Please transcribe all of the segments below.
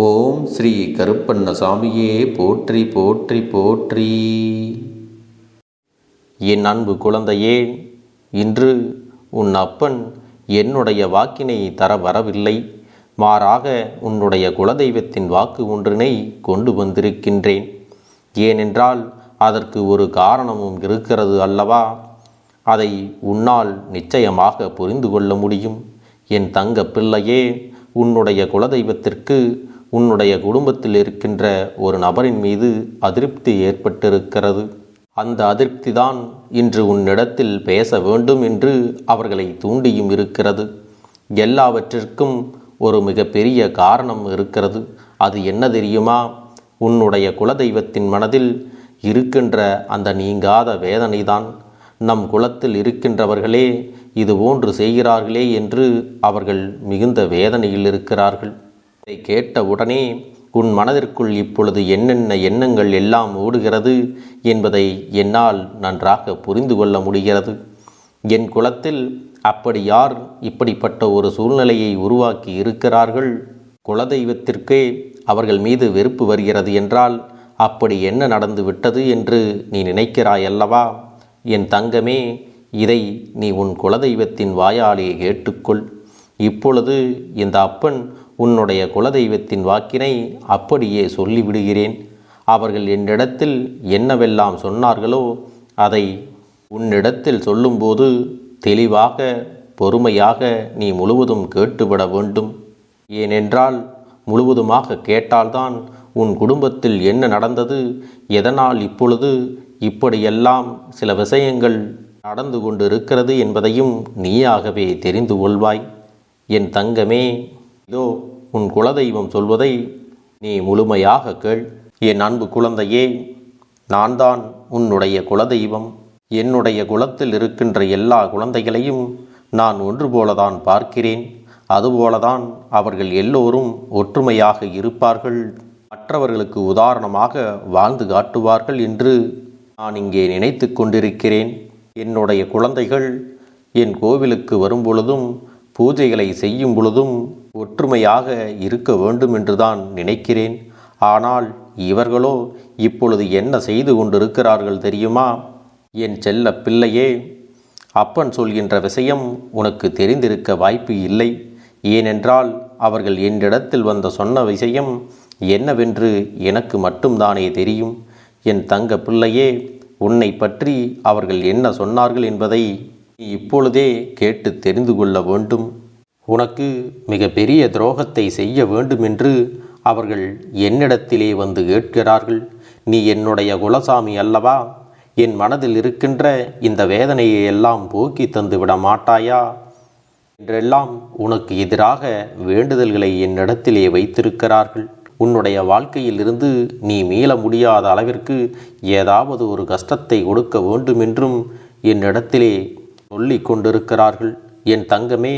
ஓம் ஸ்ரீ கருப்பண்ணசாமியே போற்றி போற்றி போற்றி. என் அன்பு குழந்தையே இன்று உன் அப்பன் என்னுடைய வாக்கினை தர வரவில்லை. மாறாக உன்னுடைய குலதெய்வத்தின் வாக்கு ஒன்றினை கொண்டு வந்திருக்கின்றேன். ஏனென்றால் அதற்கு ஒரு காரணமும் இருக்கிறது அல்லவா? அதை உன்னால் நிச்சயமாக புரிந்து கொள்ள முடியும். என் தங்க பிள்ளையே உன்னுடைய குலதெய்வத்திற்கு உன்னுடைய குடும்பத்தில் இருக்கின்ற ஒரு நபரின் மீது அதிருப்தி ஏற்பட்டிருக்கிறது. அந்த அதிருப்திதான் இன்று உன்னிடத்தில் பேச வேண்டும் என்று அவர்களை தூண்டியும் இருக்கிறது. எல்லாவற்றிற்கும் ஒரு மிகப்பெரிய காரணம் இருக்கிறது. அது என்ன தெரியுமா? உன்னுடைய குலதெய்வத்தின் மனதில் இருக்கின்ற அந்த நீங்காத வேதனைதான். நம் குலத்தில் இருக்கின்றவர்களே இதுபோன்று செய்கிறார்களே என்று அவர்கள் மிகுந்த வேதனையில் இருக்கிறார்கள். இதை கேட்ட உடனே உன் மனதிற்குள் இப்பொழுது என்னென்ன எண்ணங்கள் எல்லாம் ஓடுகிறது என்பதை என்னால் நன்றாக புரிந்து கொள்ள முடிகிறது. என் குலத்தில் அப்படி யார் இப்படிப்பட்ட ஒரு சூழ்நிலையை உருவாக்கி இருக்கிறார்கள்? குலதெய்வத்திற்கே அவர்கள் மீது வெறுப்பு வருகிறது என்றால் அப்படி என்ன நடந்து விட்டது என்று நீ நினைக்கிறாய் அல்லவா என் தங்கமே இதை நீ உன் குலதெய்வத்தின் வாயாலே கேட்டுக்கொள். இப்பொழுது இந்த அப்பன் உன்னுடைய குலதெய்வத்தின் வாக்கினை அப்படியே சொல்லிவிடுகிறேன். அவர்கள் என்னிடத்தில் என்னவெல்லாம் சொன்னார்களோ அதை உன்னிடத்தில் சொல்லும்போது தெளிவாக பொறுமையாக நீ முழுவதும் கேட்டுவிட வேண்டும். ஏனென்றால் முழுவதுமாக கேட்டால்தான் உன் குடும்பத்தில் என்ன நடந்தது எதனால் இப்பொழுது இப்படியெல்லாம் சில விஷயங்கள் நடந்து கொண்டு இருக்கிறது என்பதையும் நீயாகவே தெரிந்து கொள்வாய். என் தங்கமே இதோ உன் குலதெய்வம் சொல்வதை நீ முழுமையாக கேள். என் அன்பு குழந்தையே நான் தான் உன்னுடைய குலதெய்வம். என்னுடைய குலத்தில் இருக்கின்ற எல்லா குழந்தைகளையும் நான் ஒன்று போலதான் பார்க்கிறேன். அதுபோலதான் அவர்கள் எல்லோரும் ஒற்றுமையாக இருப்பார்கள். மற்றவர்களுக்கு உதாரணமாக வாழ்ந்து காட்டுவார்கள் என்று நான் இங்கே நினைத்து கொண்டிருக்கிறேன். என்னுடைய குழந்தைகள் என் கோவிலுக்கு வரும் பொழுதும் பூஜைகளை செய்யும் பொழுதும் ஒற்றுமையாக இருக்க வேண்டும் என்றுதான் நினைக்கிறேன். ஆனால் இவர்களோ இப்பொழுது என்ன செய்து கொண்டிருக்கிறார்கள் தெரியுமா? என் செல்ல பிள்ளையே அப்பன் சொல்கின்ற விஷயம் உனக்கு தெரிந்திருக்க வாய்ப்பு இல்லை. ஏனென்றால் அவர்கள் என்னிடத்தில் வந்த சொன்ன விஷயம் என்னவென்று எனக்கு மட்டும்தானே தெரியும். என் தங்க பிள்ளையே உன்னை பற்றி அவர்கள் என்ன சொன்னார்கள் என்பதை இப்பொழுதே கேட்டு தெரிந்து கொள்ள வேண்டும். உனக்கு மிக பெரிய துரோகத்தை செய்ய வேண்டுமென்று அவர்கள் என்னிடத்திலே வந்து கேட்கிறார்கள். நீ என்னுடைய குலசாமி அல்லவா? என் மனதில் இருக்கின்ற இந்த வேதனையை எல்லாம் போக்கி தந்து விட மாட்டாயா? என்றெல்லாம் உனக்கு எதிராக வேண்டுதல்களை என்னிடத்திலே வைத்திருக்கிறார்கள். உன்னுடைய வாழ்க்கையிலிருந்து நீ மீள முடியாத அளவிற்கு ஏதாவது ஒரு கஷ்டத்தை கொடுக்க வேண்டுமென்றும் என்னிடத்திலே சொல்லி கொண்டிருக்கிறார்கள். என் தங்கமே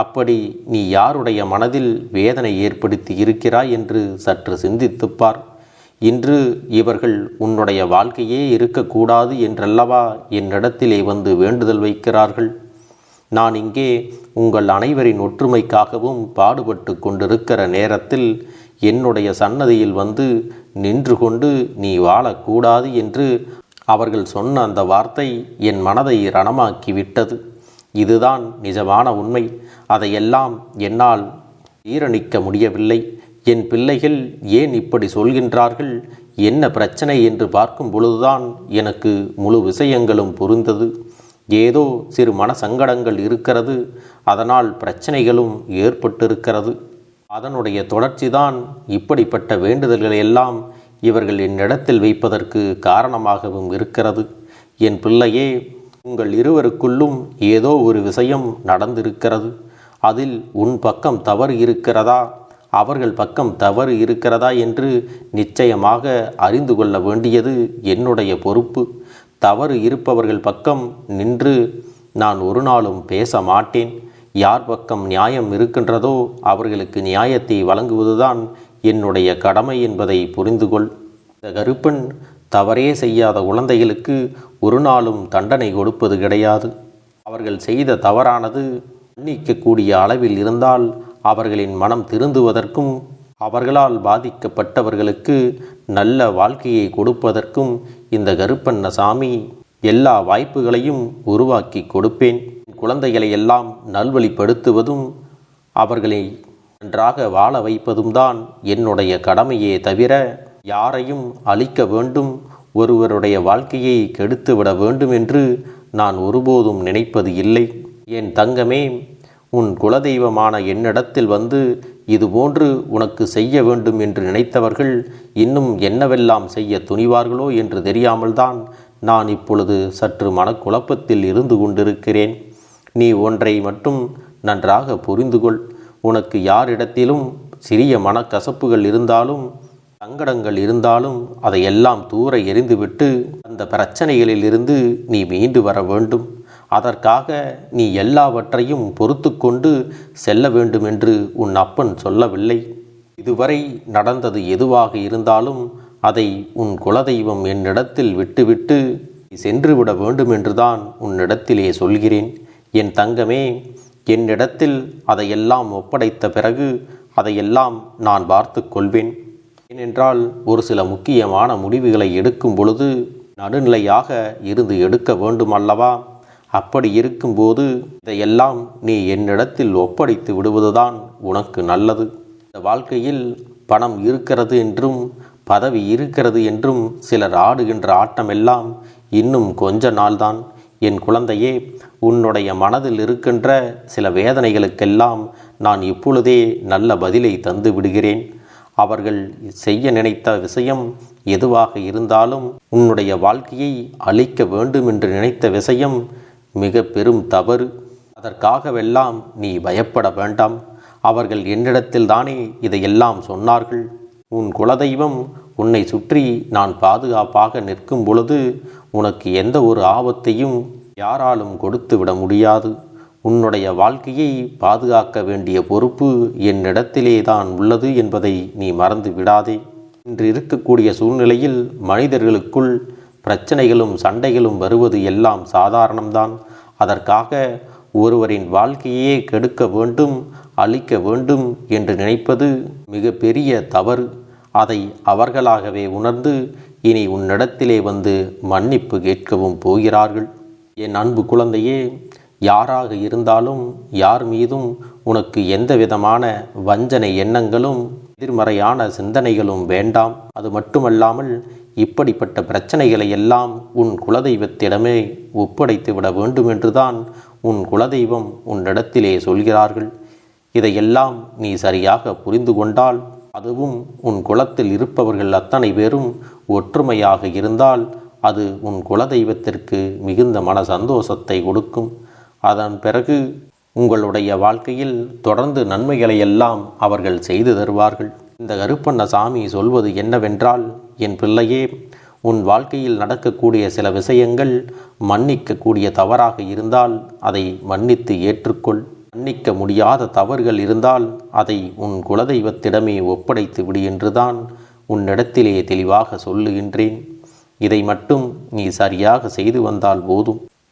அப்படி நீ யாருடைய மனதில் வேதனை ஏற்படுத்தி இருக்கிறாய் என்று சற்று சிந்தித்துப்பார் இன்று இவர்கள் உன்னுடைய வாழ்க்கையே இருக்கக்கூடாது என்றல்லவா என்னிடத்திலே வந்து வேண்டுதல் வைக்கிறார்கள்? நான் இங்கே உங்கள் அனைவரின் ஒற்றுமைக்காகவும் பாடுபட்டு கொண்டிருக்கிற நேரத்தில் என்னுடைய சன்னதியில் வந்து நின்று கொண்டு நீ வாழக்கூடாது என்று அவர்கள் சொன்ன அந்த வார்த்தை என் மனதை ரணமாக்கி விட்டது. இதுதான் நிஜமான உண்மை. அதையெல்லாம் என்னால் ஈரணிக்க முடியவில்லை. என் பிள்ளைகள் ஏன் இப்படி சொல்கின்றார்கள்? என்ன பிரச்சனை என்று பார்க்கும் பொழுதுதான் எனக்கு முழு விஷயங்களும் புரிந்தது. ஏதோ சிறு மன சங்கடங்கள் இருக்கிறது. அதனால் பிரச்சனைகளும் ஏற்பட்டிருக்கிறது. அதனுடைய தொடர்ச்சிதான் இப்படிப்பட்ட வேண்டுதல்களை எல்லாம் இவர்கள் என்னிடத்தில் வைப்பதற்கு காரணமாகவும் இருக்கிறது. என் பிள்ளையே உங்கள் இருவருக்குள்ளும் ஏதோ ஒரு விஷயம் நடந்திருக்கிறது. அதில் உன் பக்கம் தவறு இருக்கிறதா? அவர்கள் பக்கம் தவறு இருக்கிறதா என்று நிச்சயமாக அறிந்து கொள்ள வேண்டியது என்னுடைய பொறுப்பு. தவறு இருப்பவர்கள் பக்கம் நின்று நான் ஒரு நாளும் பேச மாட்டேன். யார் பக்கம் நியாயம் இருக்கின்றதோ அவர்களுக்கு நியாயத்தை வழங்குவதுதான் என்னுடைய கடமை என்பதை புரிந்து கொள் இந்த கருப்பன் தவறே செய்யாத குழந்தைகளுக்கு ஒரு நாளும் தண்டனை கொடுப்பது கிடையாது. அவர்கள் செய்த தவறானது மன்னிக்கக்கூடிய அளவில் இருந்தால் அவர்களின் மனம் திருந்துவதற்கும் அவர்களால் பாதிக்கப்பட்டவர்களுக்கு நல்ல வாழ்க்கையை கொடுப்பதற்கும் இந்த கருப்பண்ணசாமி எல்லா வாய்ப்புகளையும் உருவாக்கி கொடுப்பேன். குழந்தைகளை எல்லாம் நல்வழிப்படுத்துவதும் அவர்களை நன்றாக வாழ வைப்பதும் தான் என்னுடைய கடமையே தவிர யாரையும் அழிக்க வேண்டும் ஒருவருடைய வாழ்க்கையை கெடுத்துவிட வேண்டும் என்று நான் ஒருபோதும் நினைப்பது இல்லை. என் தங்கமே உன் குலதெய்வமான என்னிடத்தில் வந்து இதுபோன்று உனக்கு செய்ய வேண்டும் என்று நினைத்தவர்கள் இன்னும் என்னவெல்லாம் செய்ய துணிவார்களோ என்று தெரியாமல்தான் நான் இப்பொழுது சற்று மனக்குழப்பத்தில் இருந்து கொண்டிருக்கிறேன். நீ ஒன்றை மட்டும் நன்றாக புரிந்து கொள் உனக்கு யாரிடத்திலும் சிறிய மனக்கசப்புகள் இருந்தாலும் சங்கடங்கள் இருந்தாலும் அதையெல்லாம் தூர எறிந்துவிட்டு அந்த பிரச்சனைகளில் இருந்து நீ மீண்டு வர வேண்டும். அதற்காக நீ எல்லாவற்றையும் பொறுத்து கொண்டு செல்ல வேண்டும் என்று உன் அப்பன் சொல்லவில்லை. இதுவரை நடந்தது எதுவாக இருந்தாலும் அதை உன் குலதெய்வம் என்னிடத்தில் விட்டுவிட்டு நீ சென்றுவிட வேண்டும் என்றுதான் உன்னிடத்திலே சொல்கிறேன். என் தங்கமே என்னிடத்தில் அதையெல்லாம் ஒப்படைத்த பிறகு அதையெல்லாம் நான் பார்த்து கொள்வேன். ஏனென்றால் ஒரு சில முக்கியமான முடிவுகளை எடுக்கும் பொழுது நடுநிலையாக இருந்து எடுக்க வேண்டும் அல்லவா அப்படி இருக்கும்போது இதையெல்லாம் நீ என்னிடத்தில் ஒப்படைத்து விடுவதுதான் உனக்கு நல்லது. இந்த வாழ்க்கையில் பணம் இருக்கிறது என்றும் பதவி இருக்கிறது என்றும் சிலர் ஆடுகின்ற ஆட்டமெல்லாம் இன்னும் கொஞ்ச நாள்தான். என் குழந்தையே உன்னுடைய மனதில் இருக்கின்ற சில வேதனைகளுக்கெல்லாம் நான் இப்பொழுதே நல்ல பதிலை தந்து விடுகிறேன். அவர்கள் செய்ய நினைத்த விஷயம் எதுவாக இருந்தாலும் உன்னுடைய வாழ்க்கையை அழிக்க வேண்டும் என்று நினைத்த விஷயம் மிக பெரும் தவறு. அதற்காகவெல்லாம் நீ பயப்பட வேண்டாம். அவர்கள் என்னிடத்தில் தானே இதையெல்லாம் சொன்னார்கள். உன் குலதெய்வம் உன்னை சுற்றி நான் பாதுகாப்பாக நிற்கும் பொழுது உனக்கு எந்த ஒரு ஆபத்தையும் யாராலும் கொடுத்து விட முடியாது. உன்னுடைய வாழ்க்கையை பாதுகாக்க வேண்டிய பொறுப்பு என்னிடத்திலே தான் உள்ளது என்பதை நீ மறந்து விடாதே. இன்று இருக்கக்கூடிய சூழ்நிலையில் மனிதர்களுக்குள் பிரச்சனைகளும் சண்டைகளும் வருவது எல்லாம் சாதாரணம்தான். அதற்காக ஒருவரின் வாழ்க்கையே கெடுக்க வேண்டும் அழிக்க வேண்டும் என்று நினைப்பது மிக பெரிய தவறு. அதை அவர்களாகவே உணர்ந்து இனி உன்னிடத்திலே வந்து மன்னிப்பு கேட்கவும் போகிறார்கள். என் அன்பு குழந்தையே யாராக இருந்தாலும் யார் மீதும் உனக்கு எந்த விதமான வஞ்சனை எண்ணங்களும் எதிர்மறையான சிந்தனைகளும் வேண்டாம். அது மட்டுமல்லாமல் இப்படிப்பட்ட பிரச்சனைகளை எல்லாம் உன் குலதெய்வத்திடமே ஒப்படைத்து விட வேண்டும் என்றுதான் உன் குலதெய்வம் உன்னிடத்திலே சொல்கிறார்கள். இதையெல்லாம் நீ சரியாக புரிந்து கொண்டால் அதுவும் உன் குலத்தில் இருப்பவர்கள் அத்தனை பேரும் ஒற்றுமையாக இருந்தால் அது உன் குலதெய்வத்திற்கு மிகுந்த மன சந்தோஷத்தை கொடுக்கும். அதன் பிறகு உங்களுடைய வாழ்க்கையில் தொடர்ந்து நன்மைகளை எல்லாம் அவர்கள் செய்து தருவார்கள். இந்த கருப்பண்ண சாமி சொல்வது என்னவென்றால் என் பிள்ளையே உன் வாழ்க்கையில் நடக்கக்கூடிய சில விஷயங்கள் மன்னிக்கக்கூடிய தவறாக இருந்தால் அதை மன்னித்து ஏற்றுக்கொள். மன்னிக்க முடியாத தவறுகள் இருந்தால் அதை உன் குலதெய்வத்திடமே ஒப்படைத்து விடு என்றுதான் உன்னிடத்திலே தெளிவாக சொல்லுகின்றேன். இதை மட்டும் நீ சரியாக செய்து வந்தால் போதும்.